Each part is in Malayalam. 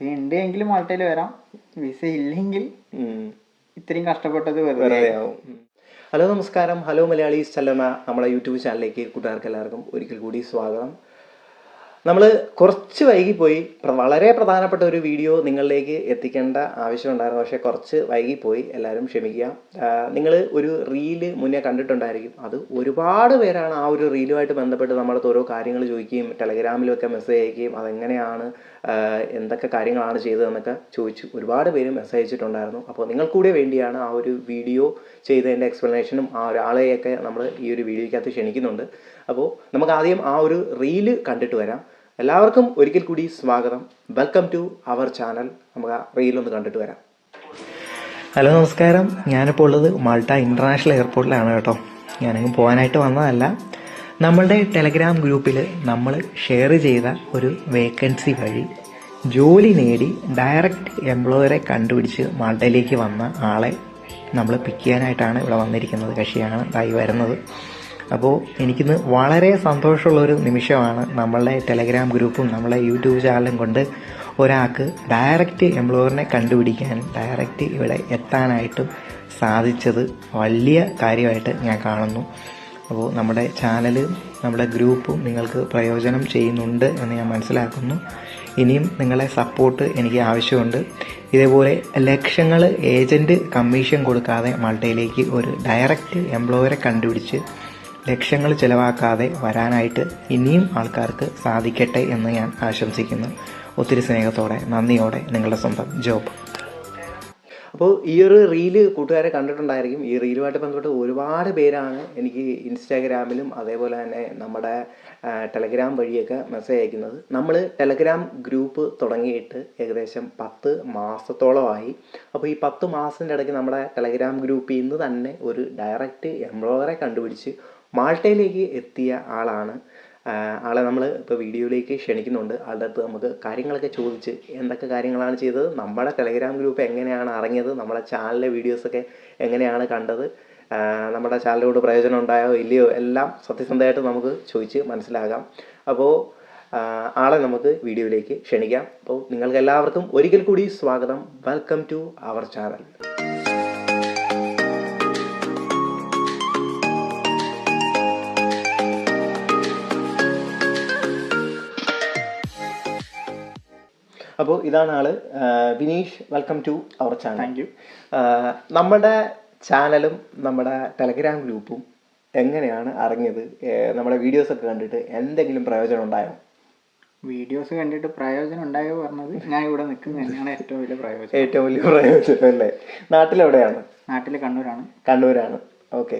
വിസ ഉണ്ട് എങ്കിൽ മാൾട്ടയിൽ വരാം. വിസ ഇല്ലെങ്കിൽ ഇത്രയും കഷ്ടപ്പെട്ടത് വെറുതെ ആവും. ഹലോ നമസ്കാരം. ഹലോ മലയാളി ചല്ലമ നമ്മളെ യൂട്യൂബ് ചാനലിലേക്ക് കൂട്ടുകാർക്ക് എല്ലാവർക്കും ഒരിക്കൽ കൂടി സ്വാഗതം. നമ്മൾ കുറച്ച് വൈകിപ്പോയി. വളരെ പ്രധാനപ്പെട്ട ഒരു വീഡിയോ നിങ്ങളിലേക്ക് എത്തിക്കേണ്ട ആവശ്യമുണ്ടായിരുന്നു. പക്ഷേ കുറച്ച് വൈകിപ്പോയി. എല്ലാവരും ക്ഷമിക്കുക. നിങ്ങൾ ഒരു റീൽ മുന്നേ കണ്ടിട്ടുണ്ടായിരിക്കും. അത് ഒരുപാട് പേരാണ് ആ ഒരു റീലുമായിട്ട് ബന്ധപ്പെട്ട് നമ്മളടുത്ത് ഓരോ കാര്യങ്ങൾ ചോദിക്കുകയും ടെലഗ്രാമിലൊക്കെ മെസ്സേജ് അയക്കുകയും അതെങ്ങനെയാണ് എന്തൊക്കെ കാര്യങ്ങളാണ് ചെയ്തതെന്നൊക്കെ ചോദിച്ചു. ഒരുപാട് പേര് മെസ്സേജ് അയച്ചിട്ടുണ്ടായിരുന്നു അപ്പോൾ നിങ്ങൾക്കൂടെ വേണ്ടിയാണ് ആ ഒരു വീഡിയോ ചെയ്തതിന്റെ എക്സ്പ്ലനേഷനും ആ ഒരാളെയൊക്കെ നമ്മൾ ഈ ഒരു വീഡിയോയ്ക്കകത്ത് ക്ഷണിക്കുന്നുണ്ട്. അപ്പോൾ നമുക്ക് ആദ്യം ആ ഒരു റീൽ കണ്ടിട്ട് വരാം. എല്ലാവർക്കും ഒരിക്കൽ കൂടി സ്വാഗതം. വെൽക്കം ടു അവർ ചാനൽ നമുക്ക് ആ റീലൊന്ന് കണ്ടിട്ട് വരാം. ഹലോ നമസ്കാരം. ഞാനിപ്പോൾ ഉള്ളത് മാൾട്ട ഇന്റർനാഷണൽ എയർപോർട്ടിലാണ് കേട്ടോ. ഞാനങ്ങ് പോകാനായിട്ട് വന്നതല്ല. നമ്മളുടെ ടെലഗ്രാം ഗ്രൂപ്പിൽ നമ്മൾ ഷെയർ ചെയ്ത ഒരു വേക്കൻസി വഴി ജോലി നേടി ഡയറക്റ്റ് എംപ്ലോയറെ കണ്ടുപിടിച്ച് മാൾട്ടയിലേക്ക് വന്ന ആളെ നമ്മൾ പിക്ക് ചെയ്യാനായിട്ടാണ് ഇവിടെ വന്നിരിക്കുന്നത്. കക്ഷിയാണ് ഇതായി വരുന്നത്. അപ്പോൾ എനിക്കിന്ന് വളരെ സന്തോഷമുള്ളൊരു നിമിഷമാണ് നമ്മളുടെ ടെലഗ്രാം ഗ്രൂപ്പും നമ്മളെ യൂട്യൂബ് ചാനലും കൊണ്ട് ഒരാൾക്ക് ഡയറക്റ്റ് എംപ്ലോയറിനെ കണ്ടുപിടിക്കാൻ ഡയറക്റ്റ് ഇവിടെ എത്താനായിട്ടും സാധിച്ചത് വലിയ കാര്യമായിട്ട് ഞാൻ കാണുന്നു. അപ്പോൾ നമ്മുടെ ചാനൽ നമ്മുടെ ഗ്രൂപ്പും നിങ്ങൾക്ക് പ്രയോജനം ചെയ്യുന്നുണ്ട് എന്ന് ഞാൻ മനസ്സിലാക്കുന്നു. ഇനിയും നിങ്ങളെ സപ്പോർട്ട് എനിക്ക് ആവശ്യമുണ്ട്. ഇതേപോലെ ലക്ഷങ്ങൾ ഏജന്റ് കമ്മീഷൻ കൊടുക്കാതെ മാൾട്ടയിലേക്ക് ഒരു ഡയറക്റ്റ് എംപ്ലോയറെ കണ്ടുപിടിച്ച് ലക്ഷങ്ങൾ ചിലവാക്കാതെ വരാനായിട്ട് ഇനിയും ആൾക്കാർക്ക് സാധിക്കട്ടെ എന്ന് ഞാൻ ആശംസിക്കുന്നു. ഒത്തിരി സ്നേഹത്തോടെ നന്ദിയോടെ നിങ്ങളുടെ സ്വന്തം ജോബ്. അപ്പോൾ ഈ ഒരു റീൽ കൂട്ടുകാരെ കണ്ടിട്ടുണ്ടായിരിക്കും. ഈ റീലുമായിട്ട് ബന്ധപ്പെട്ട് ഒരുപാട് പേരാണ് എനിക്ക് ഇൻസ്റ്റാഗ്രാമിലും അതേപോലെ തന്നെ നമ്മുടെ ടെലഗ്രാം വഴിയൊക്കെ മെസ്സേജ് അയക്കുന്നത്. നമ്മൾ ടെലഗ്രാം ഗ്രൂപ്പ് തുടങ്ങിയിട്ട് ഏകദേശം പത്ത് മാസത്തോളമായി. അപ്പോൾ ഈ പത്ത് മാസത്തിന്റെ ഇടയ്ക്ക് നമ്മുടെ ടെലഗ്രാം ഗ്രൂപ്പിൽ നിന്ന് തന്നെ ഒരു ഡയറക്റ്റ് എംപ്ലോയറെ കണ്ടുപിടിച്ച് മാൾട്ടയിലേക്ക് എത്തിയ ആളാണ് ആളെ നമ്മൾ ഇപ്പോൾ വീഡിയോയിലേക്ക് ക്ഷണിക്കുന്നുണ്ട്. ആളുടെ അടുത്ത് നമുക്ക് കാര്യങ്ങളൊക്കെ ചോദിച്ച് എന്തൊക്കെ കാര്യങ്ങളാണ് ചെയ്തത് നമ്മുടെ ടെലഗ്രാം ഗ്രൂപ്പ് എങ്ങനെയാണ് ഇറങ്ങിയത് നമ്മുടെ ചാനലിലെ വീഡിയോസൊക്കെ എങ്ങനെയാണ് കണ്ടത് നമ്മുടെ ചാനലിനോട് പ്രയോജനം ഉണ്ടായോ ഇല്ലയോ എല്ലാം സത്യസന്ധമായിട്ട് നമുക്ക് ചോദിച്ച് മനസ്സിലാകാം. അപ്പോൾ ആളെ നമുക്ക് വീഡിയോയിലേക്ക് ക്ഷണിക്കാം. അപ്പോൾ നിങ്ങൾക്ക് എല്ലാവർക്കും ഒരിക്കൽ കൂടി സ്വാഗതം. വെൽക്കം ടു അവർ ചാനൽ അപ്പോൾ ഇതാണ് ആൾ Vineesh. Welcome to our channel thank you നമ്മുടെ ചാനലും നമ്മുടെ ടെലഗ്രാം ഗ്രൂപ്പും എങ്ങനെയാണ് ഇറങ്ങിയത് നമ്മുടെ വീഡിയോസ് ഒക്കെ കണ്ടിട്ട് എന്തെങ്കിലും പ്രയോജനം ഉണ്ടായോ? വീഡിയോസ് കണ്ടിട്ട് പ്രയോജനം ഉണ്ടായോ പറഞ്ഞത് ഞാൻ ഇവിടെ നിൽക്കുന്നത് തന്നെയാണ് ഏറ്റവും വലിയ പ്രയോജനം. ഏറ്റവും വലിയ പ്രയോജനം അല്ലേ? നാട്ടിലെവിടെയാണ്? നാട്ടിൽ കണ്ണൂരാണ്. കണ്ണൂരാണ്. ഓക്കെ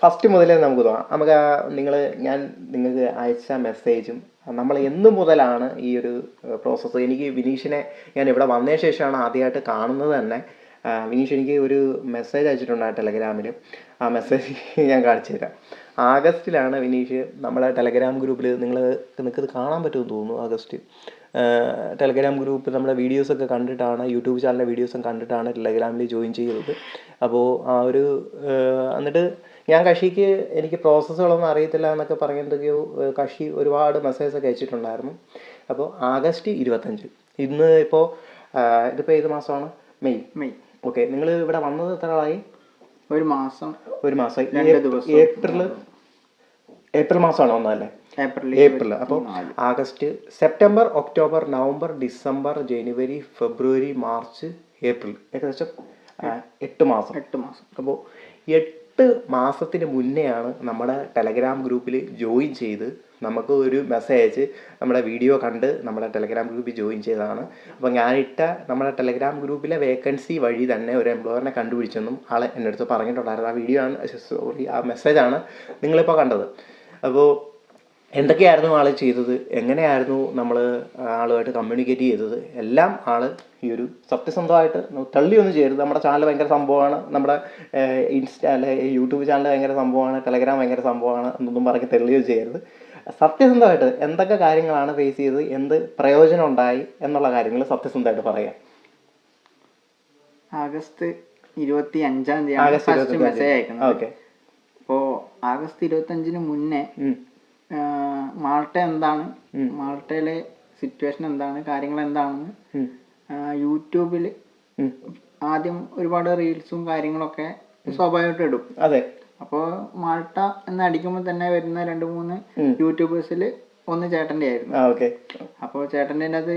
ഫസ്റ്റ് മുതലേ നമുക്ക് തോന്നാം നമുക്ക് നിങ്ങൾ ഞാൻ നിങ്ങൾക്ക് അയച്ച മെസ്സേജും നമ്മൾ എന്നു മുതലാണ് ഈ ഒരു പ്രോസസ്സ് എനിക്ക് വിനീഷിനെ ഞാൻ ഇവിടെ വന്നതിന് ശേഷമാണ് ആദ്യമായിട്ട് കാണുന്നത് തന്നെ. വിനീഷ് എനിക്ക് ഒരു മെസ്സേജ് അയച്ചിട്ടുണ്ട് ടെലഗ്രാമിൽ ആ മെസ്സേജ് ഞാൻ കാണിച്ചു തരാം. ആഗസ്റ്റിലാണ് വിനീഷ് നമ്മളെ ടെലഗ്രാം ഗ്രൂപ്പിൽ നിങ്ങൾ നിങ്ങൾക്കത് കാണാൻ പറ്റുമെന്ന് തോന്നുന്നു ആഗസ്റ്റ് ടെലഗ്രാം ഗ്രൂപ്പ് നമ്മുടെ വീഡിയോസൊക്കെ കണ്ടിട്ടാണ് യൂട്യൂബ് ചാനലിലെ വീഡിയോസും കണ്ടിട്ടാണ് ടെലഗ്രാമിൽ ജോയിൻ ചെയ്തത്. അപ്പോൾ ആ ഒരു എന്നിട്ട് ഞാൻ കഷിക്ക് എനിക്ക് പ്രോസസ്സുകളൊന്നും അറിയത്തില്ല എന്നൊക്കെ പറയുന്നതൊക്കെയോ കഷി ഒരുപാട് മെസ്സേജ് ഒക്കെ അയച്ചിട്ടുണ്ടായിരുന്നു. അപ്പോൾ ആഗസ്റ്റ് ഇരുപത്തഞ്ച്. ഇന്ന് ഇപ്പോൾ ഇതിപ്പോൾ ഏത് മാസമാണ്? മെയ്. മെയ്. ഓക്കെ നിങ്ങൾ ഇവിടെ വന്നത് എത്ര ആളായി ഒരു മാസം. ഒരു മാസം. ഏപ്രിൽ ഏപ്രിൽ മാസമാണ് വന്നതല്ലേ? ഏപ്രിൽ ഏപ്രിൽ അപ്പോൾ August September October November December ജനുവരി ഫെബ്രുവരി മാർച്ച് ഏപ്രിൽ. ഏകദേശം എട്ട്. മാസം. എട്ട് മാസം. അപ്പോൾ എട്ട് മാസത്തിന് മുന്നെയാണ് നമ്മുടെ ടെലഗ്രാം ഗ്രൂപ്പിൽ ജോയിൻ ചെയ്ത് നമുക്ക് ഒരു മെസ്സേജ് അയച്ച് നമ്മുടെ വീഡിയോ കണ്ട് നമ്മുടെ ടെലഗ്രാം ഗ്രൂപ്പിൽ ജോയിൻ ചെയ്തതാണ്. അപ്പോൾ ഞാനിട്ട നമ്മുടെ ടെലഗ്രാം ഗ്രൂപ്പിലെ വേക്കൻസി വഴി തന്നെ ഒരു എംപ്ലോയറിനെ കണ്ടുപിടിച്ചെന്നും ആളെ എന്റെ അടുത്ത് പറഞ്ഞിട്ടുണ്ടായിരുന്നു. ആ വീഡിയോ ആണ് സോറി ആ മെസ്സേജാണ് നിങ്ങളിപ്പോൾ കണ്ടത്. അപ്പോൾ എന്തൊക്കെയായിരുന്നു ആൾ ചെയ്തത്? എങ്ങനെയായിരുന്നു നമ്മൾ ആളുമായിട്ട് കമ്മ്യൂണിക്കേറ്റ് ചെയ്തത്? എല്ലാം ആൾ ഈ ഒരു സത്യസന്ധമായിട്ട് തള്ളിയൊന്നും ചെയ്യരുത്. നമ്മുടെ ചാനൽ ഭയങ്കര സംഭവമാണ്. നമ്മുടെ ഇൻസ്റ്റ അല്ലെ യൂട്യൂബ് ചാനൽ ഭയങ്കര സംഭവമാണ്. ടെലഗ്രാം ഭയങ്കര സംഭവമാണ് എന്നൊന്നും പറഞ്ഞ് തെള്ളിയോ ചെയ്യരുത്. സത്യസന്ധമായിട്ട് എന്തൊക്കെ കാര്യങ്ങളാണ് ഫേസ് ചെയ്തത്? എന്ത് പ്രയോജനം ഉണ്ടായി? എന്നുള്ള കാര്യങ്ങൾ സത്യസന്ധമായിട്ട് പറയാം. ആഗസ്റ്റ് ഇരുപത്തി അഞ്ചാം തീയതി. ഫസ്റ്റ് മെസ്സേജ് അയക്കുന്നത്. ഓക്കെ. അപ്പോൾ ആഗസ്റ്റ് ഇരുപത്തി അഞ്ചിന് മുന്നേ മാൾട്ട എന്താണ്? മാൾട്ടയിലെ സിറ്റുവേഷൻ എന്താണ്? കാര്യങ്ങൾ എന്താണെന്ന്. യൂട്യൂബിൽ ആദ്യം ഒരുപാട് റീൽസും കാര്യങ്ങളൊക്കെ സ്വാഭാവികമായിട്ട് ഇടും. അതെ. അപ്പോൾ മാൾട്ട എന്ന് അടിക്കുമ്പോൾ തന്നെ വരുന്ന രണ്ട് മൂന്ന്. യൂട്യൂബേഴ്സിൽ ഒന്ന് ചേട്ടന്റെ ആയിരുന്നു. അപ്പോൾ ചേട്ടന്റെ അത്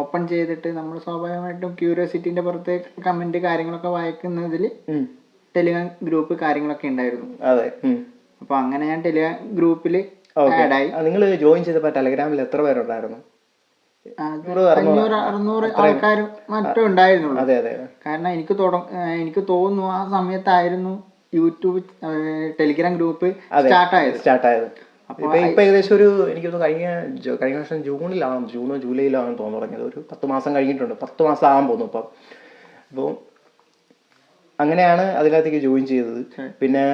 ഓപ്പൺ ചെയ്തിട്ട് നമ്മൾ സ്വാഭാവികമായിട്ടും ക്യൂരിയോസിറ്റിന്റെ പുറത്ത് കമന്റ് കാര്യങ്ങളൊക്കെ വായിക്കുന്നതിൽ ടെലിഗ്രാം ഗ്രൂപ്പ് കാര്യങ്ങളൊക്കെ ഉണ്ടായിരുന്നു. അതെ. അപ്പോൾ അങ്ങനെ ഞാൻ ടെലിഗ്രാം ഗ്രൂപ്പിൽ ആയി. ആഡായി നിങ്ങൾ ജോയിൻ ചെയ്തപ്പോൾ ടെലഗ്രാമിൽ എത്ര പേരുണ്ടായിരുന്നു? അഞ്ഞൂറ് അറുന്നൂറ് മറ്റും ഉണ്ടായിരുന്നുള്ളൂ. കാരണം എനിക്ക് എനിക്ക് തോന്നുന്നു ആ സമയത്തായിരുന്നു യൂട്യൂബ് ടെലിഗ്രാം ഗ്രൂപ്പ് സ്റ്റാർട്ട് ആയത് ഇപ്പൊ ഏകദേശം ഒരു എനിക്ക് തോന്നുന്നു കഴിഞ്ഞ കഴിഞ്ഞ വർഷം ജൂണിലാണ് ജൂണോ ജൂലൈയിലാണ് തോന്നുന്നു തുടങ്ങിയത്. ഒരു പത്ത് മാസം കഴിഞ്ഞിട്ടുണ്ട്. പത്ത് മാസം ആകാൻ പോകുന്നു ഇപ്പം. അപ്പോൾ അങ്ങനെയാണ് അതിനകത്തേക്ക് ജോയിൻ ചെയ്തത്. പിന്നെ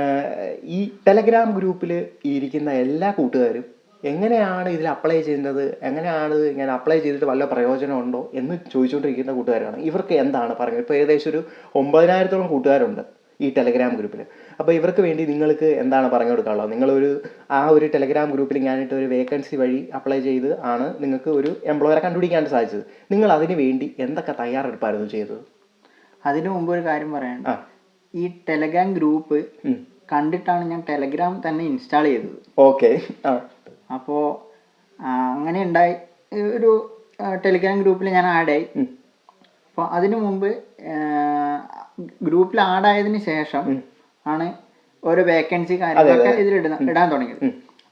ഈ ടെലഗ്രാം ഗ്രൂപ്പിൽ ഇരിക്കുന്ന എല്ലാ കൂട്ടുകാരും എങ്ങനെയാണ് ഇതിൽ അപ്ലൈ ചെയ്യുന്നത് എങ്ങനെയാണ് ഇങ്ങനെ അപ്ലൈ ചെയ്തിട്ട് വല്ല പ്രയോജനമുണ്ടോ എന്ന് ചോദിച്ചുകൊണ്ടിരിക്കുന്ന കൂട്ടുകാരാണ്. ഇവർക്ക് എന്താണ് പറഞ്ഞത് ഇപ്പോൾ ഏകദേശം ഒരു ഒമ്പതിനായിരത്തോളം കൂട്ടുകാരുണ്ട് ഈ ടെലഗ്രാം ഗ്രൂപ്പിൽ അപ്പോൾ ഇവർക്ക് വേണ്ടി നിങ്ങൾക്ക് എന്താണ് പറഞ്ഞു കൊടുക്കാനുള്ളത്? നിങ്ങളൊരു ആ ഒരു ടെലഗ്രാം ഗ്രൂപ്പിൽ ഞാനിട്ട് ഒരു വേക്കൻസി വഴി അപ്ലൈ ചെയ്ത് ആണ് നിങ്ങൾക്ക് ഒരു എംപ്ലോയറെ കണ്ടുപിടിക്കാൻ സാധിച്ചത്. നിങ്ങൾ അതിന് വേണ്ടി എന്തൊക്കെ തയ്യാറെടുപ്പായിരുന്നു ചെയ്തത്? അതിനു മുമ്പ് ഒരു കാര്യം പറയാനുണ്ട്. ഈ ടെലഗ്രാം ഗ്രൂപ്പ് കണ്ടിട്ടാണ് ഞാൻ ടെലഗ്രാം തന്നെ ഇൻസ്റ്റാൾ ചെയ്തത്. ഓക്കെ അപ്പോ അങ്ങനെ ഉണ്ടായി. ഒരു ടെലിഗ്രാം ഗ്രൂപ്പിൽ ഞാൻ ആഡായി ആയി. അപ്പോൾ അതിനു മുമ്പ് ഗ്രൂപ്പിൽ ആഡായതിന് ശേഷം ആണ് ഓരോ വേക്കൻസി കാര്യങ്ങളൊക്കെ ഇതിൽ ഇടാൻ തുടങ്ങിയത്.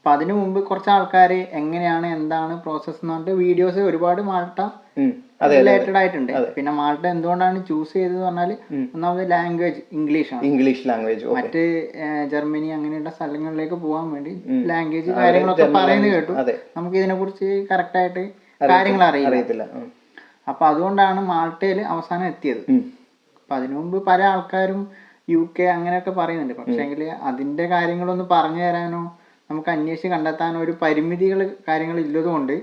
അപ്പൊ അതിനു മുമ്പ് കുറച്ച് ആൾക്കാർ എങ്ങനെയാണ് എന്താണ് പ്രോസസ് എന്ന് പറഞ്ഞിട്ട് വീഡിയോസ് ഒരുപാട് മാൾട്ട റിലേറ്റഡ് ആയിട്ടുണ്ട്. പിന്നെ മാൾട്ട എന്തുകൊണ്ടാണ് ചൂസ് ചെയ്തത് പറഞ്ഞാൽ ഒന്നാമത് ലാംഗ്വേജ് ഇംഗ്ലീഷ് ആണ്. ഇംഗ്ലീഷ് ലാംഗ്വേജ് മറ്റ് ജർമ്മനി അങ്ങനെയുള്ള സ്ഥലങ്ങളിലേക്ക് പോകാൻ വേണ്ടി ലാംഗ്വേജ് കാര്യങ്ങളൊക്കെ പറയുന്നത് കേട്ടു. നമുക്ക് ഇതിനെ കുറിച്ച് കറക്റ്റ് ആയിട്ട് കാര്യങ്ങൾ അറിയില്ല. അറിയത്തില്ല. അപ്പൊ അതുകൊണ്ടാണ് മാൾട്ടയിൽ അവസാനം എത്തിയത്. അപ്പൊ അതിനു മുമ്പ് പല ആൾക്കാരും യു കെ അങ്ങനെയൊക്കെ പറയുന്നുണ്ട്. പക്ഷേങ്കിൽ അതിന്റെ കാര്യങ്ങളൊന്ന് പറഞ്ഞു തരാനോ നമുക്ക് അന്വേഷിച്ച് കണ്ടെത്താൻ ഒരു പരിമിതികൾ കാര്യങ്ങൾ ഇല്ലതുകൊണ്ട്.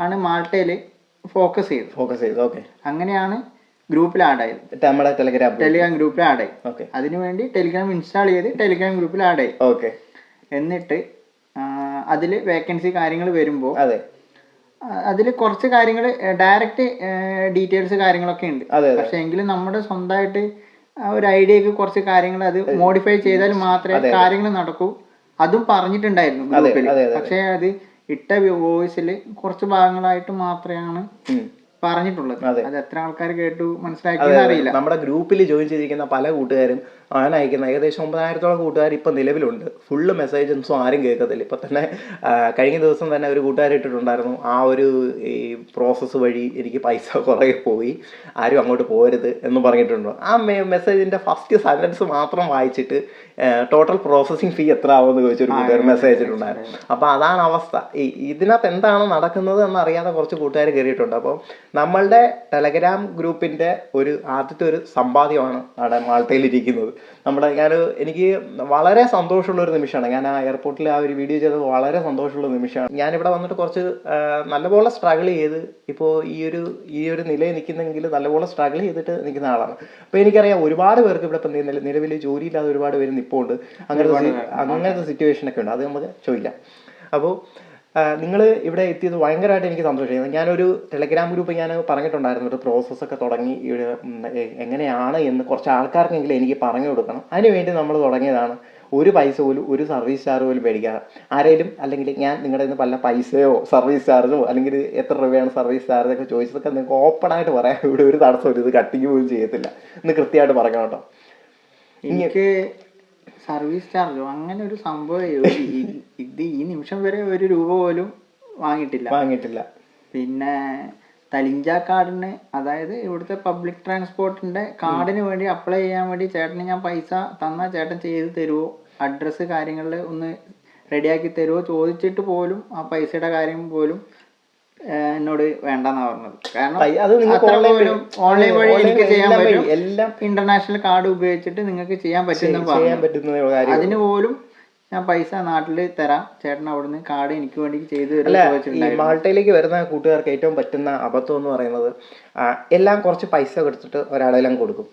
ആണ് മാൾട്ടയിൽ ഫോക്കസ് ചെയ്തത്. ഫോക്കസ് ചെയ്ത് ഓക്കെ. അങ്ങനെയാണ് ഗ്രൂപ്പിൽ ആഡ് ആയത്. നമ്മുടെ ടെലിഗ്രാം ടെലിഗ്രാം ഗ്രൂപ്പിൽ ആഡ് ആയി. ഓക്കെ. അതിനുവേണ്ടി ടെലിഗ്രാം ഇൻസ്റ്റാൾ ചെയ്ത് ടെലിഗ്രാം ഗ്രൂപ്പിൽ ആഡ് ആയി. ഓക്കെ. എന്നിട്ട് അതിൽ വേക്കൻസി കാര്യങ്ങൾ വരുമ്പോൾ അതെ. അതിൽ കുറച്ച് കാര്യങ്ങൾ ഡയറക്റ്റ് ഡീറ്റെയിൽസ് കാര്യങ്ങളൊക്കെ ഉണ്ട്. അതെ പക്ഷേ പക്ഷെ എങ്കിലും നമ്മുടെ സ്വന്തമായിട്ട് ഒരു ഐഡിയക്ക് കുറച്ച് കാര്യങ്ങൾ അത് മോഡിഫൈ ചെയ്താൽ മാത്രമേ കാര്യങ്ങൾ നടക്കൂ. അതും പറഞ്ഞിട്ടുണ്ടായിരുന്നു ഗ്രൂപ്പിൽ. പക്ഷെ അത് ഇട്ട വോയിസിൽ കുറച്ച് ഭാഗങ്ങളായിട്ട് മാത്രമാണ്. പറഞ്ഞിട്ടുള്ളത്. അത്. എത്ര ആൾക്കാർ കേട്ടു മനസ്സിലാക്കിയെന്ന് അറിയില്ല നമ്മുടെ ഗ്രൂപ്പിൽ ജോയിൻ ചെയ്തിരിക്കുന്ന പല കൂട്ടുകാരും ആണ് അയക്കുന്ന ഏകദേശം ഒമ്പതിനായിരത്തോളം കൂട്ടുകാർ ഇപ്പം നിലവിലുണ്ട്. ഫുള്ള് മെസ്സേജൻസും ആരും കേൾക്കത്തില്ല. ഇപ്പം തന്നെ കഴിഞ്ഞ ദിവസം തന്നെ ഒരു കൂട്ടുകാർ ഇട്ടിട്ടുണ്ടായിരുന്നു. ആ ഒരു ഈ പ്രോസസ്സ് വഴി എനിക്ക് പൈസ കുറേ പോയി. ആരും അങ്ങോട്ട് പോരുത് എന്ന് പറഞ്ഞിട്ടുണ്ട്. ആ മെസ്സേജിന്റെ ഫസ്റ്റ് സെന്റൻസ് മാത്രം വായിച്ചിട്ട് ടോട്ടൽ പ്രോസസ്സിങ് ഫീ എത്ര ആവുമെന്ന് ചോദിച്ചൊരു കൂട്ടുകാർ മെസ്സേജ് ഇട്ടിട്ടുണ്ടായിരുന്നു. അപ്പോൾ അതാണ് അവസ്ഥ. ഈ ഇതിനകത്ത് എന്താണ് നടക്കുന്നത് എന്നറിയാതെ കുറച്ച് കൂട്ടുകാർ കയറിയിട്ടുണ്ട് അപ്പോൾ നമ്മളുടെ ടെലഗ്രാം ഗ്രൂപ്പിന്റെ ഒരു ആദ്യത്തെ ഒരു സമ്പാദ്യമാണ് അവിടെ മാൾട്ടയിൽ ഇരിക്കുന്നത് നമ്മുടെ ഞാൻ എനിക്ക് വളരെ സന്തോഷമുള്ള ഒരു നിമിഷമാണ്. ഞാൻ ആ എയർപോർട്ടിൽ ആ ഒരു വീഡിയോ ചെയ്തത് വളരെ സന്തോഷമുള്ള നിമിഷമാണ്. ഞാൻ ഇവിടെ വന്നിട്ട് കുറച്ച് നല്ലപോലെ സ്ട്രഗിൾ ചെയ്ത് ഇപ്പോൾ ഈ ഒരു ഈ ഒരു നിലയിൽ നിൽക്കുന്നെങ്കിൽ നല്ലപോലെ സ്ട്രഗിൾ ചെയ്തിട്ട് നിൽക്കുന്ന ആളാണ്. അപ്പോൾ എനിക്കറിയാം ഒരുപാട് പേർക്ക് ഇവിടെ ഇപ്പം നില- നിലവിൽ ജോലിയില്ലാതെ ഒരുപാട് പേര് നിൽപ്പുണ്ട് അങ്ങനത്തെ അങ്ങനത്തെ സിറ്റുവേഷൻ ഒക്കെ ഉണ്ട്. അത് നമുക്ക് ചോദിക്കാം. അപ്പോൾ നിങ്ങൾ ഇവിടെ എത്തിയത് ഭയങ്കരമായിട്ട് എനിക്ക് സന്തോഷമായിരുന്നു. ഞാനൊരു ടെലഗ്രാം ഗ്രൂപ്പ് ഞാൻ പറഞ്ഞിട്ടുണ്ടായിരുന്നു ഒരു പ്രോസസ്സൊക്കെ തുടങ്ങി എങ്ങനെയാണ് എന്ന് കുറച്ച് ആൾക്കാർക്കെങ്കിലും എനിക്ക് പറഞ്ഞു കൊടുക്കണം. അതിനുവേണ്ടി നമ്മൾ തുടങ്ങിയതാണ്. ഒരു പൈസ പോലും ഒരു സർവീസ് ചാർജ് പോലും മേടിക്കാതെ. ആരെങ്കിലും അല്ലെങ്കിൽ ഞാൻ നിങ്ങളുടെ നിന്ന് പല പൈസയോ സർവീസ് ചാർജോ അല്ലെങ്കിൽ എത്ര രൂപയാണ് സർവീസ് ചാർജ് ഒക്കെ ചോദിച്ചതൊക്കെ നിങ്ങൾക്ക് ഓപ്പൺ ആയിട്ട് പറയാം. ഇവിടെ ഒരു തടസ്സം ഇത് കട്ടിങ് പോലും ചെയ്യത്തില്ല. എന്ന് കൃത്യമായിട്ട് പറഞ്ഞു കേട്ടോ. എനിക്ക് സർവീസ് ചാർജോ അങ്ങനെ ഒരു സംഭവം ഇത് ഈ നിമിഷം വരെ ഒരു രൂപ പോലും വാങ്ങിയിട്ടില്ല. വാങ്ങിയിട്ടില്ല. പിന്നെ തലിഞ്ച കാർഡിന് അതായത് ഇവിടുത്തെ പബ്ലിക് ട്രാൻസ്പോർട്ടിന്റെ കാർഡിന് വേണ്ടി അപ്ലൈ ചെയ്യാൻ വേണ്ടി ചേട്ടന് ഞാൻ പൈസ തന്നാൽ ചേട്ടൻ ചെയ്ത് തരുമോ അഡ്രസ്സ് കാര്യങ്ങളിൽ ഒന്ന് റെഡിയാക്കി തരുമോ ചോദിച്ചിട്ട് പോലും ആ പൈസയുടെ കാര്യം പോലും എന്നോട് വേണ്ടെന്നാ പറഞ്ഞത്. കാരണം അത് നിങ്ങൾക്ക് ഓൺലൈൻ വഴി എനിക്ക് ചെയ്യാൻ എല്ലാം പറ്റും. എല്ലാം ഇന്റർനാഷണൽ കാർഡ് ഉപയോഗിച്ചിട്ട് നിങ്ങൾക്ക് ചെയ്യാൻ പറ്റുന്ന അതിന് പോലും ഞാൻ പൈസ നാട്ടിൽ തരാം. ചേട്ടൻ അവിടുന്ന് കാർഡ് എനിക്ക് വേണ്ടി ചെയ്ത് ഈ മാൾട്ടയിലേക്ക് വരുന്ന കൂട്ടുകാർക്ക് ഏറ്റവും പറ്റുന്ന അബദ്ധം എന്ന് പറയുന്നത് എല്ലാം കുറച്ച് പൈസ കൊടുത്തിട്ട് ഒരാളെല്ലാം കൊടുക്കും.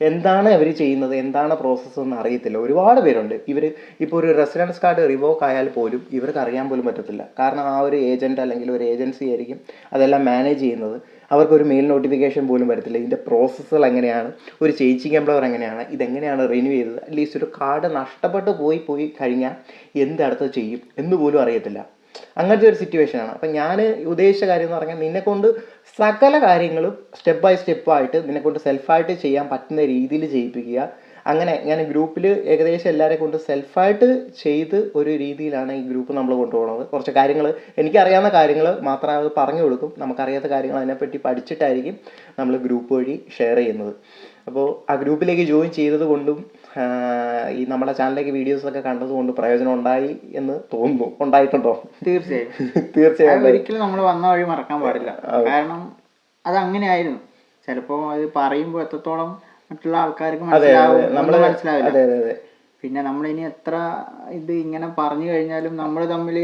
എന്താണ് അവർ ചെയ്യുന്നത്? എന്താണ് പ്രോസസ്സ് എന്ന് അറിയത്തില്ല. ഒരുപാട് പേരുണ്ട്. ഇവർ ഇപ്പോൾ ഒരു റെസിഡൻസ് കാർഡ് റിവോക്ക് ആയാൽ പോലും ഇവർക്ക് അറിയാൻ പോലും പറ്റത്തില്ല. കാരണം ആ ഒരു ഏജന്റ് അല്ലെങ്കിൽ ഒരു ഏജൻസി ആയിരിക്കും അതെല്ലാം മാനേജ് ചെയ്യുന്നത്. അവർക്കൊരു മെയിൽ നോട്ടിഫിക്കേഷൻ പോലും വരത്തില്ല. ഇതിന്റെ പ്രോസസ്സുകൾ എങ്ങനെയാണ്? ഒരു ചേച്ചിങ് എംപ്ലോയർ എങ്ങനെയാണ്? ഇതെങ്ങനെയാണ് റിന്യൂ ചെയ്തത്? അറ്റ്ലീസ്റ്റ് ഒരു കാർഡ് നഷ്ടപ്പെട്ടു പോയി പോയി കഴിഞ്ഞാൽ എന്ത് അടുത്ത് ചെയ്യും എന്ന് പോലും അറിയത്തില്ല. അങ്ങനത്തെ ഒരു സിറ്റുവേഷൻ ആണ്. അപ്പം ഞാൻ ഉദ്ദേശിച്ച കാര്യം എന്ന് പറഞ്ഞാൽ നിന്നെ കൊണ്ട് സകല കാര്യങ്ങളും സ്റ്റെപ്പ് ബൈ സ്റ്റെപ്പ് ആയിട്ട് നിന്നെ കൊണ്ട് സെൽഫായിട്ട് ചെയ്യാൻ പറ്റുന്ന രീതിയിൽ ചെയ്യിപ്പിക്കുക. അങ്ങനെ ഞാൻ ഗ്രൂപ്പിൽ ഏകദേശം എല്ലാവരെ കൊണ്ട് സെൽഫായിട്ട് ചെയ്ത് ഒരു രീതിയിലാണ് ഈ ഗ്രൂപ്പ് നമ്മൾ കൊണ്ടുപോകുന്നത്. കുറച്ച് കാര്യങ്ങൾ എനിക്കറിയാവുന്ന കാര്യങ്ങൾ മാത്രം അത് പറഞ്ഞു കൊടുക്കും. നമുക്കറിയാത്ത കാര്യങ്ങൾ അതിനെപ്പറ്റി പഠിച്ചിട്ടായിരിക്കും നമ്മൾ ഗ്രൂപ്പ് വഴി ഷെയർ ചെയ്യുന്നത്. അപ്പോൾ ആ ഗ്രൂപ്പിലേക്ക് ജോയിൻ ചെയ്തത് കൊണ്ടും ഈ നമ്മുടെ ചാനലിലേക്ക് വീഡിയോസൊക്കെ കണ്ടതുകൊണ്ട് പ്രയോജനം ഉണ്ടായി എന്ന് തോന്നുന്നു. ഉണ്ടായിട്ടുണ്ടോ? തീർച്ചയായും. തീർച്ചയായും ഒരിക്കലും നമ്മൾ വന്ന വഴി മറക്കാൻ പാടില്ല. കാരണം അത് അങ്ങനെയായിരുന്നു ചിലപ്പോ അത് പറയുമ്പോൾ എത്രത്തോളം മറ്റുള്ള ആൾക്കാർക്ക് മനസ്സിലാവും മനസ്സിലാവില്ല. പിന്നെ നമ്മൾ ഇനി എത്ര ഇത് ഇങ്ങനെ പറഞ്ഞു കഴിഞ്ഞാലും നമ്മൾ തമ്മിൽ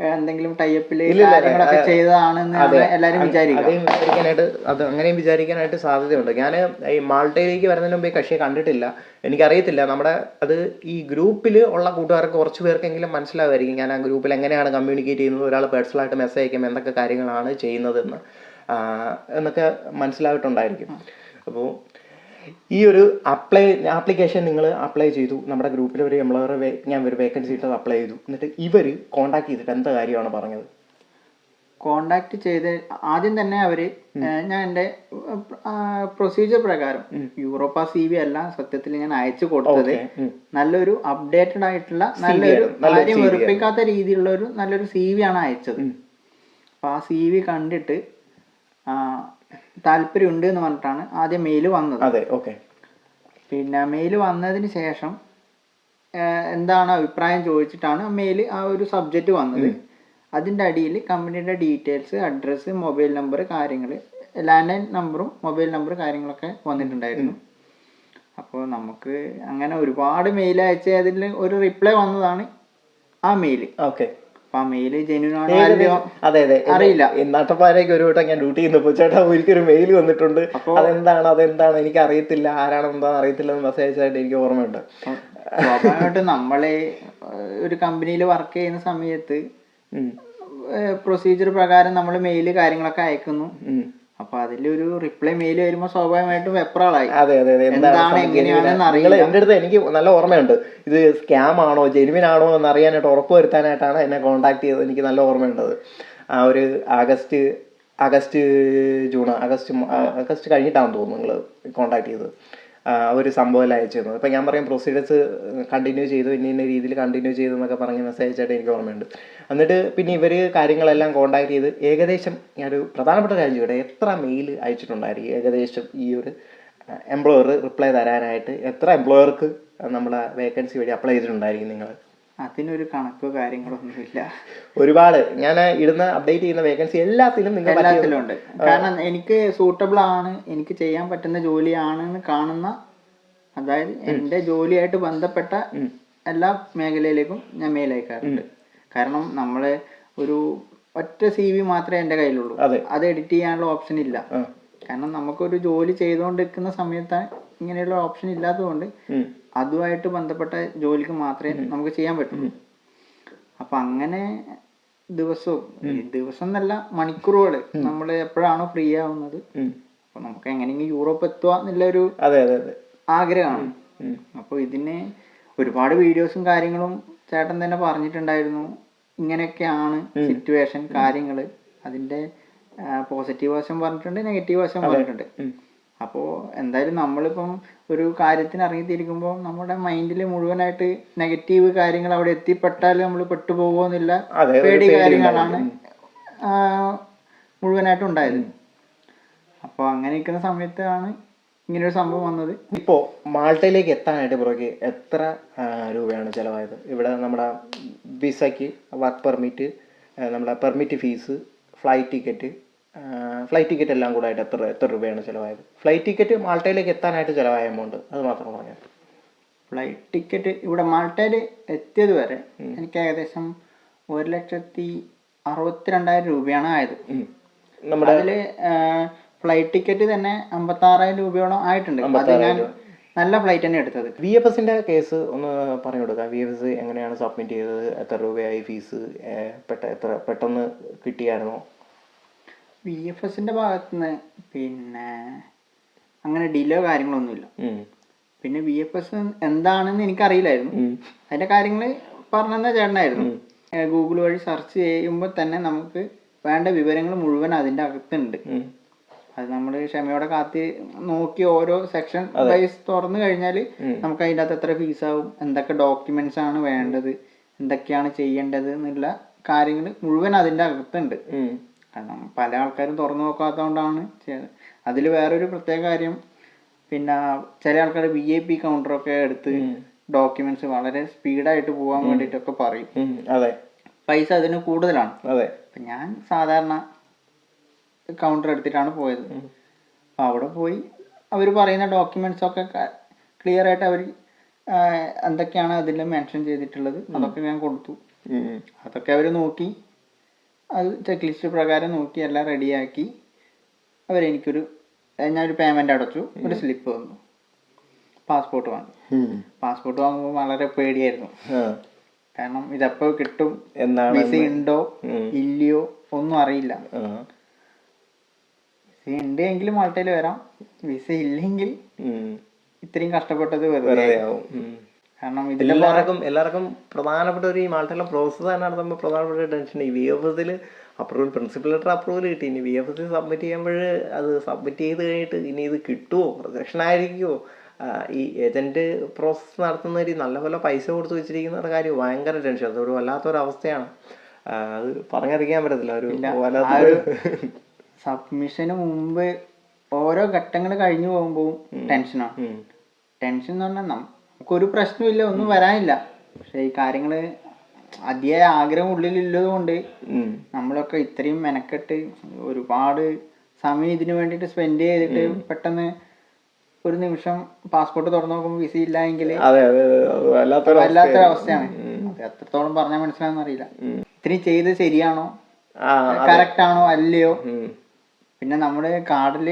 എന്തെങ്കിലും ടൈപ്പിൽ കാര്യങ്ങളൊക്കെ ചെയ്തതാണെന്ന് എല്ലാരും വിചാരിക്കും. വിചാരിക്കാനായിട്ട് അത് അങ്ങനെയും വിചാരിക്കാനായിട്ട് സാധ്യതയുണ്ട്. ഞാൻ ഈ മാൾട്ടയിലേക്ക് വരുന്നതിന് മുമ്പ് ഈ കക്ഷിയെ കണ്ടിട്ടില്ല. എനിക്കറിയത്തില്ല. നമ്മുടെ അത് ഈ ഗ്രൂപ്പിൽ ഉള്ള കൂട്ടുകാർക്ക് കുറച്ച് പേർക്കെങ്കിലും മനസ്സിലാവുമായിരിക്കും. ഞാൻ ആ ഗ്രൂപ്പിൽ എങ്ങനെയാണ് കമ്മ്യൂണിക്കേറ്റ് ചെയ്യുന്നത് ഒരാൾ പേഴ്സണലായിട്ട് മെസ്സേജ് അയക്കുമ്പോൾ എന്തൊക്കെ കാര്യങ്ങളാണ് ചെയ്യുന്നതെന്ന്. എന്നൊക്കെ മനസ്സിലായിട്ടുണ്ടായിരിക്കും. അപ്പോൾ ഈ ഒരു അപ്ലൈ ആപ്ലിക്കേഷൻ നിങ്ങൾ അപ്ലൈ ചെയ്തു. നമ്മുടെ ഗ്രൂപ്പിൽ ഒരു എംപ്ലോയർ ഞാൻ ഒരു വേക്കൻസി ഇട്ടത് അപ്ലൈ ചെയ്തു. എന്നിട്ട് ഇവർ കോൺടാക്ട് ചെയ്തിട്ട് എന്താ കാര്യമാണ് പറഞ്ഞത്? കോണ്ടാക്ട് ചെയ്ത് ആദ്യം തന്നെ അവർ ഞാൻ എന്റെ പ്രൊസീജിയർ പ്രകാരം യൂറോപ്പ സി വി അല്ല സത്യത്തിൽ ഞാൻ അയച്ചു കൊടുത്തത്. നല്ലൊരു അപ്ഡേറ്റഡ് ആയിട്ടുള്ള നല്ലൊരു കാര്യം വെറുപ്പിക്കാത്ത രീതിയിലുള്ള ഒരു നല്ലൊരു സി വി ആണ് അയച്ചത്. അപ്പൊ ആ സി വി കണ്ടിട്ട് താല്പര്യമുണ്ട് എന്ന് പറഞ്ഞിട്ടാണ് ആദ്യം മെയിൽ വന്നത്. അതെ ഓക്കെ പിന്നെ മെയിൽ വന്നതിന് ശേഷം എന്താണ് അഭിപ്രായം ചോദിച്ചിട്ടാണ് മെയിൽ ആ ഒരു സബ്ജക്റ്റ് വന്നത്. അതിന്റെ അടിയിൽ കമ്പനിയുടെ ഡീറ്റെയിൽസ് അഡ്രസ്സ് മൊബൈൽ നമ്പർ കാര്യങ്ങൾ ലാൻഡ് ലൈൻ നമ്പറും മൊബൈൽ നമ്പർ കാര്യങ്ങളൊക്കെ വന്നിട്ടുണ്ടായിരുന്നു. അപ്പോൾ നമുക്ക് അങ്ങനെ ഒരുപാട് മെയിൽ അയച്ച് അതിൽ ഒരു റിപ്ലൈ വന്നതാണ് ആ മെയിൽ ഓക്കെ അതെ അതെ. അറിയില്ല. നട്ടപ്പാരേക്ക് ഒരു വട്ടം ഞാൻ ഡ്യൂട്ടി ചെയ്യുന്നപ്പോ ചേട്ടാ ഒരിക്കലും മെയിൽ വന്നിട്ടുണ്ട്. അതെന്താണ്? അതെന്താണ്? എനിക്ക് അറിയത്തില്ല ആരാണ്? എന്താണെന്ന് അറിയത്തില്ല എന്ന് മെസ്സേജ് ആയിട്ട് എനിക്ക് ഓർമ്മയുണ്ട്. സ്വാഭാവികമായിട്ട് നമ്മളെ ഒരു കമ്പനിയിൽ വർക്ക് ചെയ്യുന്ന സമയത്ത്. പ്രൊസീജിയർ പ്രകാരം നമ്മൾ മെയിൽ കാര്യങ്ങളൊക്കെ അയക്കുന്നു. അപ്പൊ അതിലൊരു റിപ്ലൈ മെയിൽ വരുമ്പോൾ സ്വാഭാവികമായിട്ടും വെപ്രാളായി. അതെ അതെ അതെ. എന്താണ് എങ്ങനെയാണെന്ന് അറിയില്ല. എന്റെ അടുത്ത് എനിക്ക് നല്ല ഓർമ്മയുണ്ട്. ഇത് സ്കാം ആണോ ജെനുവിൻ ആണോ എന്ന് അറിയാനായിട്ട് ഉറപ്പ് വരുത്താനായിട്ടാണ് എന്നെ കോൺടാക്ട് ചെയ്തത്. എനിക്ക് നല്ല ഓർമ്മയുണ്ടത് ആ ഒരു August August June August August കഴിഞ്ഞിട്ടാണെന്ന് തോന്നുന്നു നിങ്ങൾ കോൺടാക്ട് ചെയ്തത്. ഒരു സംഭവം അയച്ചു തന്നത് അപ്പം ഞാൻ പറയും പ്രൊസീഡേഴ്സ് കണ്ടിന്യൂ ചെയ്തു ഇന്ന ഇന്ന രീതിയിൽ കണ്ടിന്യൂ ചെയ്തു എന്നൊക്കെ പറഞ്ഞ് മെസ്സേജ് അയച്ചായിട്ട് എനിക്ക് ഓർമ്മയുണ്ട്. എന്നിട്ട് പിന്നെ ഇവർ കാര്യങ്ങളെല്ലാം കോൺടാക്ട് ചെയ്ത് ഏകദേശം ഞാനൊരു പ്രധാനപ്പെട്ട കാര്യം ചോദിക്കട്ടെ എത്ര മെയിൽ അയച്ചിട്ടുണ്ടായിരിക്കും ഏകദേശം ഈ ഒരു എംപ്ലോയർ റിപ്ലൈ തരാനായിട്ട്? എത്ര എംപ്ലോയർക്ക് നമ്മളെ വേക്കൻസി വഴി അപ്ലൈ ചെയ്തിട്ടുണ്ടായിരിക്കും നിങ്ങൾ അതിനൊരു കണക്കോ കാര്യങ്ങളോ ഒന്നുമില്ല ഒരുപാട്. ഞാൻ ഇടുന്ന അപ്ഡേറ്റ് ചെയ്യുന്ന വേക്കൻസി എല്ലാത്തിലും നിങ്ങൾ എല്ലാത്തിലും ഉണ്ട് കാരണം എനിക്ക് സൂട്ടബിൾ ആണ് എനിക്ക് ചെയ്യാൻ പറ്റുന്ന ജോലിയാണെന്ന് കാണുന്ന അതായത് എന്റെ ജോലിയായിട്ട് ബന്ധപ്പെട്ട എല്ലാ മേഖലയിലേക്കും ഞാൻ മെയിൽ അയക്കാറുണ്ട്. കാരണം നമ്മൾ ഒരു ഒറ്റ സി വി മാത്രമേ എന്റെ കയ്യിലുള്ളൂ. അത്. എഡിറ്റ് ചെയ്യാനുള്ള ഓപ്ഷൻ ഇല്ല. കാരണം നമുക്കൊരു ജോലി ചെയ്തുകൊണ്ടിരിക്കുന്ന സമയത്ത് ഇങ്ങനെയുള്ള ഓപ്ഷൻ ഇല്ലാത്തതുകൊണ്ട്. അതുമായിട്ട് ബന്ധപ്പെട്ട ജോലിക്ക് മാത്രമേ നമുക്ക് ചെയ്യാൻ പറ്റുള്ളൂ. അപ്പൊ അങ്ങനെ ദിവസവും ദിവസം എന്നല്ല മണിക്കൂറുകൾ നമ്മൾ എപ്പോഴാണോ ഫ്രീ ആവുന്നത്. അപ്പൊ നമുക്ക് എങ്ങനെയെങ്കിലും യൂറോപ്പ് എത്തുക എന്നുള്ള ഒരു ആഗ്രഹമാണ്. അപ്പൊ ഇതിന് ഒരുപാട് വീഡിയോസും കാര്യങ്ങളും ചേട്ടൻ തന്നെ പറഞ്ഞിട്ടുണ്ടായിരുന്നു. ഇങ്ങനെയൊക്കെയാണ് സിറ്റുവേഷൻ കാര്യങ്ങൾ അതിന്റെ പോസിറ്റീവ് വശം പറഞ്ഞിട്ടുണ്ട് നെഗറ്റീവ് വശം പറഞ്ഞിട്ടുണ്ട്. അപ്പോൾ എന്തായാലും നമ്മളിപ്പം ഒരു കാര്യത്തിന് ഇറങ്ങിത്തിരിക്കുമ്പോൾ നമ്മുടെ മൈൻഡിൽ മുഴുവനായിട്ട് നെഗറ്റീവ് കാര്യങ്ങൾ അവിടെ എത്തിപ്പെട്ടാൽ നമ്മൾ പെട്ടുപോകുമെന്നില്ല പേടി കാര്യങ്ങളാണ് മുഴുവനായിട്ട് ഉണ്ടായത് അപ്പോൾ അങ്ങനെ ഇരിക്കുന്ന സമയത്താണ് ഇങ്ങനെ ഒരു സംഭവം വന്നത്. ഇപ്പോ മാൾട്ടയിലേക്ക് എത്താനായിട്ട് ബ്രോയ്ക്ക് എത്ര രൂപയാണ് ചിലവായത്? ഇവിടെ നമ്മുടെ വിസയ്ക്ക് വർക്ക് പെർമിറ്റ് നമ്മുടെ permit fees flight ticket flight ticket എല്ലാം കൂടെ ആയിട്ട് എത്ര എത്ര രൂപയാണ് ചിലവായത്? ഫ്ലൈറ്റ് ടിക്കറ്റ് മാൾട്ടയിലേക്ക് എത്താനായിട്ട് ചിലവായ എമൗണ്ട് അത് മാത്രം പറയാം ഫ്ലൈറ്റ് ടിക്കറ്റ് ഇവിടെ മാൾട്ടയിൽ എത്തിയത് വരെ എനിക്ക് ഏകദേശം ഒരു ലക്ഷത്തി അറുപത്തിരണ്ടായിരം രൂപയാണ് ആയത്. നമ്മുടെ അതിൽ ഫ്ലൈറ്റ് ടിക്കറ്റ് തന്നെ അമ്പത്താറായിരം രൂപയോളം ആയിട്ടുണ്ട്. അത് ഞാൻ നല്ല ഫ്ലൈറ്റ് തന്നെ എടുത്തത്. വി എഫ് എസിന്റെ കേസ് ഒന്ന് പറഞ്ഞു കൊടുക്കാം. വി എഫ് എസ് എങ്ങനെയാണ് സബ്മിറ്റ് ചെയ്തത്? എത്ര രൂപയായി ഫീസ് പെട്ട എത്ര പെട്ടെന്ന് കിട്ടിയായിരുന്നോ? വി എഫ് എസിന്റെ ഭാഗത്തുനിന്ന് പിന്നെ അങ്ങനെ ഡിലോ കാര്യങ്ങളൊന്നുമില്ല. പിന്നെ വി എഫ് എസ് എന്താണെന്ന് എനിക്കറിയില്ലായിരുന്നു. അതിന്റെ കാര്യങ്ങൾ പറഞ്ഞെന്ന ചേട്ടനായിരുന്നു. ഗൂഗിൾ വഴി സെർച്ച് ചെയ്യുമ്പോൾ തന്നെ നമുക്ക് വേണ്ട വിവരങ്ങൾ മുഴുവൻ അതിന്റെ അകത്തുണ്ട്. അത് നമ്മൾ ക്ഷമയോടെ കാത്തി നോക്കി ഓരോ സെക്ഷൻ വൈസ് തുറന്നു കഴിഞ്ഞാൽ നമുക്ക് അതിന്റെ അകത്ത് എത്ര ഫീസാവും എന്തൊക്കെ ഡോക്യുമെന്റ്സ് ആണ് വേണ്ടത് എന്തൊക്കെയാണ് ചെയ്യേണ്ടത് എന്നുള്ള കാര്യങ്ങൾ മുഴുവൻ അതിന്റെ അകത്തുണ്ട്. കാരണം പല ആൾക്കാരും തുറന്നു നോക്കാത്തതുകൊണ്ടാണ് ചെയ്തത് അതിൽ വേറൊരു പ്രത്യേക കാര്യം പിന്നെ ചില ആൾക്കാർ വി ഐ പി കൗണ്ടറൊക്കെ എടുത്ത് ഡോക്യുമെന്റ്സ് വളരെ സ്പീഡായിട്ട് പോകാൻ വേണ്ടിയിട്ടൊക്കെ പറയും. അതെ. പൈസ അതിന് കൂടുതലാണ്. അതെ. ഞാൻ സാധാരണ കൗണ്ടർ എടുത്തിട്ടാണ് പോയത്. അപ്പം അവിടെ പോയി അവർ പറയുന്ന ഡോക്യുമെന്റ്സ് ഒക്കെ ക്ലിയർ ആയിട്ട് അവർ എന്തൊക്കെയാണ് അതിൽ മെൻഷൻ ചെയ്തിട്ടുള്ളത് അതൊക്കെ ഞാൻ കൊടുത്തു. അതൊക്കെ അവർ നോക്കി. അത് ചെക്ക് ലിസ്റ്റ് പ്രകാരം നോക്കി എല്ലാം റെഡിയാക്കി അവരെനിക്കൊരു ഞാൻ ഞാനൊരു പേയ്മെന്റ് അടച്ചു. ഒരു സ്ലിപ്പ് വന്നു. പാസ്പോർട്ട് വാങ്ങി. പാസ്പോർട്ട് വാങ്ങുമ്പോൾ വളരെ പേടിയായിരുന്നു. കാരണം ഇതെപ്പോ കിട്ടും? എന്നാണ് വിസ ഉണ്ടോ? ഇല്ലയോ? ഒന്നും അറിയില്ല. വിസ ഉണ്ട് എങ്കിൽ മാൾട്ടയിൽ വരാം. വിസ ഇല്ലെങ്കിൽ ഇത്രയും കഷ്ടപ്പെട്ടത് വെറുതെ ആവും. കാരണം എല്ലാവർക്കും എല്ലാവർക്കും പ്രധാനപ്പെട്ട ഒരു ഈ മാൾട്ടയിലെ പ്രോസസ്സ് തന്നെ നടത്തുമ്പോൾ പ്രധാനപ്പെട്ട ടെൻഷൻ ഈ വി എഫ് എസിൽ അപ്രൂവൽ പ്രിൻസിപ്പൽ ലെറ്റർ അപ്രൂവൽ കിട്ടി. ഇനി വി എഫ് എസ് സബ്മിറ്റ് ചെയ്യുമ്പോൾ അത് സബ്മിറ്റ് ചെയ്ത് കഴിഞ്ഞിട്ട് ഇനി ഇത് കിട്ടുമോ റിജക്ഷൻ ആയിരിക്കുമോ ഈ ഏജന്റ് പ്രോസസ്സ് നടത്തുന്നവർ നല്ലപോലെ പൈസ കൊടുത്ത് വെച്ചിരിക്കുന്ന ഒരു കാര്യം ഭയങ്കര ടെൻഷൻ അതൊരു വല്ലാത്തൊരു അവസ്ഥയാണ്. അത് പറഞ്ഞറിയിക്കാൻ പറ്റത്തില്ല. ഒരു സബ്മിഷന് മുമ്പ് ഓരോ ഘട്ടങ്ങൾ കഴിഞ്ഞു പോകുമ്പോൾ ടെൻഷനാണ് ടെൻഷൻ എന്ന് പറഞ്ഞാൽ നമുക്കൊരു പ്രശ്നമില്ല ഒന്നും വരാനില്ല. പക്ഷെ ഈ കാര്യങ്ങൾ അതിയായ ആഗ്രഹം ഉള്ളിലുള്ളത് കൊണ്ട് നമ്മളൊക്കെ ഇത്രയും മെനക്കെട്ട് ഒരുപാട് സമയം ഇതിനു വേണ്ടിട്ട് സ്പെൻഡ് ചെയ്തിട്ട് പെട്ടെന്ന് ഒരു നിമിഷം പാസ്പോർട്ട് തുറന്നു നോക്കുമ്പോൾ വിസ ഇല്ല എങ്കിൽ വല്ലാത്തൊരു അവസ്ഥയാണ്. അത് എത്രത്തോളം പറഞ്ഞാൽ മനസ്സിലാവുന്ന അറിയില്ല ഇത്രയും ചെയ്ത് ശരിയാണോ? കറക്റ്റ് ആണോ? അല്ലയോ? പിന്നെ നമ്മുടെ കാർഡിൽ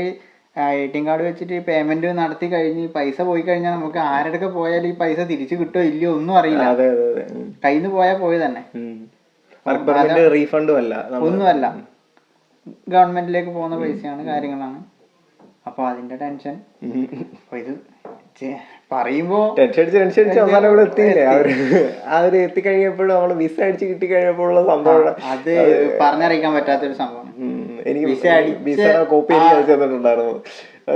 എ ടി എം കാർഡ് വെച്ചിട്ട് പേയ്മെന്റ് നടത്തി കഴിഞ്ഞ് പൈസ പോയി കഴിഞ്ഞാൽ നമുക്ക് ആരുടെ പോയാലും ഈ പൈസ തിരിച്ചു കിട്ടോ ഇല്ലയോ ഒന്നും അറിയില്ല. അതെ അതെ അതെ. കയ്യിൽ നിന്ന് പോയാൽ പോയി തന്നെ. റീഫണ്ടും അല്ല ഒന്നും ഒന്നുമല്ല. ഗവൺമെന്റിലേക്ക് പോകുന്ന പൈസയാണ് കാര്യങ്ങളാണ്. അപ്പൊ അതിന്റെ ടെൻഷൻ ഇത് പറയുമ്പോ ടെൻഷൻ അടിച്ച് ടെൻഷൻ അടിച്ച് അവസാനം ഇവിടെ എത്തിയില്ലേ? അവർ അവർ എത്തിക്കഴിഞ്ഞപ്പോഴും നമ്മൾ വിസ അടിച്ച് കിട്ടി കഴിഞ്ഞപ്പോഴുള്ള സംഭവം അത് പറഞ്ഞറിയിക്കാൻ പറ്റാത്തൊരു സംഭവമാണ്. എനിക്ക് കോപ്പി എനിക്ക് അയച്ചു തന്നിട്ടുണ്ടായിരുന്നു.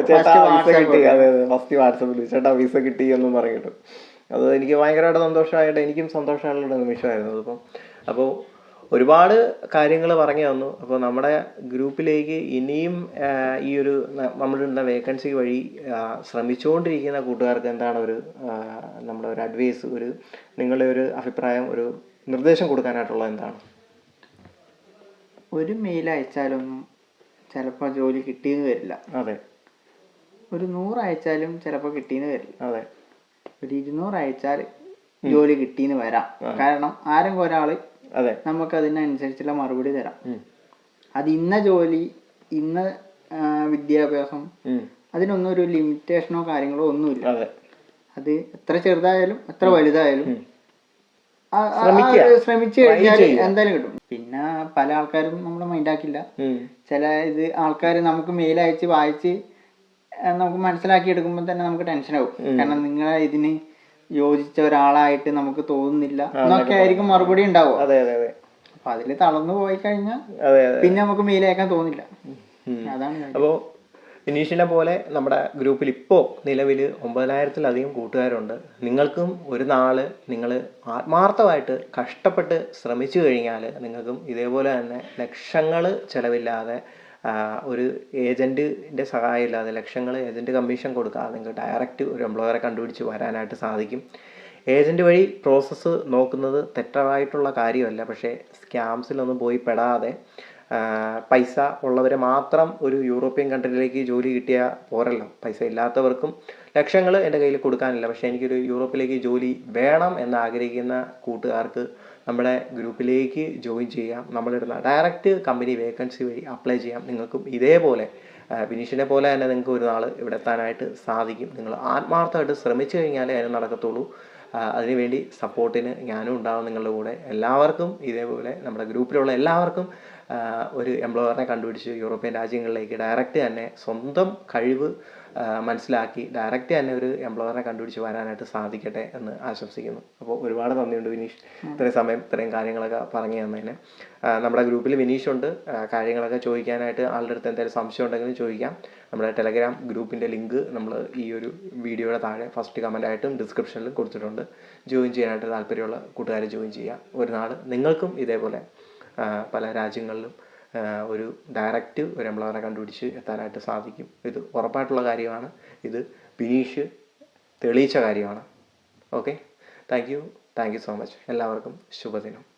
ചേട്ടാ വിസ കിട്ടി. അതെ അതെ ഫസ്റ്റ് വാട്സപ്പിൽ ചേട്ടാ വിസ കിട്ടി എന്നും പറഞ്ഞിട്ട്. അത് എനിക്ക് ഭയങ്കരമായിട്ട് സന്തോഷമായിട്ട് എനിക്കും സന്തോഷമുള്ള നിമിഷമായിരുന്നു അതിപ്പം. അപ്പോൾ ഒരുപാട് കാര്യങ്ങൾ പറഞ്ഞു തന്നു. അപ്പോൾ നമ്മുടെ ഗ്രൂപ്പിലേക്ക് ഇനിയും ഈ ഒരു നമ്മളിടുന്ന വേക്കൻസി വഴി ശ്രമിച്ചുകൊണ്ടിരിക്കുന്ന കൂട്ടുകാർക്ക് എന്താണ് ഒരു നമ്മുടെ ഒരു അഡ്വൈസ് ഒരു നിങ്ങളുടെ ഒരു അഭിപ്രായം ഒരു നിർദ്ദേശം കൊടുക്കാനായിട്ടുള്ളത് എന്താണ്? ഒരു മെയിൽ അയച്ചാലൊന്നും ചിലപ്പോൾ ജോലി കിട്ടിയെന്ന് വരില്ല. അതെ. ഒരു നൂറ് അയച്ചാലും ചിലപ്പോൾ കിട്ടിയെന്ന് വരില്ല. അതെ. ഒരു ഇരുന്നൂറ് അയച്ചാൽ ജോലി കിട്ടിയെന്ന് വരാം. കാരണം ആരെങ്കിലും ഒരാൾ അതെ. നമുക്ക് അതിനനുസരിച്ചുള്ള മറുപടി തരാം. അത് ഇന്ന ജോലി ഇന്ന വിദ്യാഭ്യാസം അതിനൊന്നും ഒരു ലിമിറ്റേഷനോ കാര്യങ്ങളോ ഒന്നുമില്ല. അത്. എത്ര ചെറുതായാലും എത്ര വലുതായാലും ആ- ആ- ആ ശ്രമിക്കുക. ഒരു ശ്രമിച്ചു കഴിഞ്ഞാൽ. എന്തായാലും കിട്ടും. പിന്നെ പല ആൾക്കാരും നമ്മൾ മൈൻഡാക്കില്ല ആക്കില്ല. ചില ഇത് ആൾക്കാർ നമുക്ക് മെയിൽ അയച്ച് വായിച്ച് നമുക്ക് മനസ്സിലാക്കി എടുക്കുമ്പോൾ തന്നെ നമുക്ക് ടെൻഷനാവും കാരണം നിങ്ങളെ ഇതിന് യോജിച്ച ഒരാളായിട്ട് നമുക്ക് തോന്നുന്നില്ല. എന്നൊക്കെ ആയിരിക്കും മറുപടി ഉണ്ടാവും അപ്പൊ അതിൽ തളർന്നു പോയി കഴിഞ്ഞാൽ പിന്നെ നമുക്ക് മെയിൽ അയക്കാൻ തോന്നില്ല. അതാണ് കാര്യം. ഇനീഷ്യനെ പോലെ നമ്മുടെ ഗ്രൂപ്പിൽ ഇപ്പോൾ നിലവിൽ ഒമ്പതിനായിരത്തിലധികം കൂട്ടുകാരുണ്ട്. നിങ്ങൾക്കും ഒരു നാൾ നിങ്ങൾ ആത്മാർത്ഥമായിട്ട് കഷ്ടപ്പെട്ട് ശ്രമിച്ചു കഴിഞ്ഞാൽ നിങ്ങൾക്കും ഇതേപോലെ തന്നെ ലക്ഷങ്ങൾ ചിലവില്ലാതെ ഒരു ഏജന്റിന്റെ സഹായം ഇല്ലാതെ ലക്ഷങ്ങൾ ഏജന്റ് കമ്മീഷൻ കൊടുക്കാതെ നിങ്ങൾക്ക് ഡയറക്റ്റ് ഒരു എംപ്ലോയറെ കണ്ടുപിടിച്ച് വരാനായിട്ട് സാധിക്കും. ഏജന്റ് വഴി പ്രോസസ്സ് നോക്കുന്നത് തെറ്റായിട്ടുള്ള കാര്യമല്ല. പക്ഷേ സ്കാംസിലൊന്നും പോയി പെടാതെ പൈസ ഉള്ളവരെ മാത്രം ഒരു യൂറോപ്യൻ കൺട്രിയിലേക്ക് ജോലി കിട്ടിയാൽ പോരല്ലോ. പൈസ ഇല്ലാത്തവർക്കും ലക്ഷങ്ങൾ എന്റെ കയ്യിൽ കൊടുക്കാനില്ല. പക്ഷേ എനിക്കൊരു യൂറോപ്പിലേക്ക് ജോലി വേണം എന്ന് ആഗ്രഹിക്കുന്ന കൂട്ടുകാർക്ക് നമ്മുടെ ഗ്രൂപ്പിലേക്ക് ജോയിൻ ചെയ്യാം. നമ്മളിടുന്ന ഡയറക്റ്റ് കമ്പനി വേക്കൻസി വഴി അപ്ലൈ ചെയ്യാം. നിങ്ങൾക്കും ഇതേപോലെ ബിനീഷിനെ പോലെ തന്നെ നിങ്ങൾക്ക് ഒരു നാൾ ഇവിടെ എത്താനായിട്ട് സാധിക്കും. നിങ്ങൾ ആത്മാർത്ഥമായിട്ട് ശ്രമിച്ചു കഴിഞ്ഞാലേ അതിന് നടക്കത്തുള്ളൂ. അതിനുവേണ്ടി സപ്പോർട്ടിന് ഞാനും ഉണ്ടാവും നിങ്ങളുടെ കൂടെ. എല്ലാവർക്കും ഇതേപോലെ നമ്മുടെ ഗ്രൂപ്പിലുള്ള എല്ലാവർക്കും ഒരു എംപ്ലോയറിനെ കണ്ടുപിടിച്ച് യൂറോപ്യൻ രാജ്യങ്ങളിലേക്ക് ഡയറക്റ്റ് തന്നെ സ്വന്തം കഴിവ് മനസ്സിലാക്കി ഡയറക്റ്റ് തന്നെ ഒരു എംപ്ലോയറിനെ കണ്ടുപിടിച്ച് വരാനായിട്ട് സാധിക്കട്ടെ എന്ന് ആശംസിക്കുന്നു. അപ്പോൾ ഒരുപാട് നന്ദിയുണ്ട് വിനീഷ് ഇത്രയും സമയം ഇത്രയും കാര്യങ്ങളൊക്കെ പറഞ്ഞു തന്നതിന്. നമ്മുടെ ഗ്രൂപ്പിൽ വിനീഷ് ഉണ്ട് കാര്യങ്ങളൊക്കെ ചോദിക്കാനായിട്ട് ആളുടെ അടുത്ത് എന്തെങ്കിലും സംശയം ഉണ്ടെങ്കിലും ചോദിക്കാം. നമ്മുടെ ടെലഗ്രാം ഗ്രൂപ്പിന്റെ ലിങ്ക് നമ്മൾ ഈ ഒരു വീഡിയോയുടെ താഴെ ഫസ്റ്റ് കമന്റ് ആയിട്ടും ഡിസ്ക്രിപ്ഷനിലും കൊടുത്തിട്ടുണ്ട്. ജോയിൻ ചെയ്യാനായിട്ട് താല്പര്യമുള്ള കൂട്ടുകാർ ജോയിൻ ചെയ്യുക. ഒരു നാൾ നിങ്ങൾക്കും ഇതേപോലെ പല രാജ്യങ്ങളിലും ഒരു ഡയറക്റ്റ് ഒരു എംപ്ലോയറെ കണ്ടുപിടിച്ച് എത്താനായിട്ട് സാധിക്കും. ഇത് ഉറപ്പായിട്ടുള്ള കാര്യമാണ്. ഇത് ബിനീഷ് തെളിയിച്ച കാര്യമാണ്. Okay thank you thank you so much എല്ലാവർക്കും ശുഭദിനം.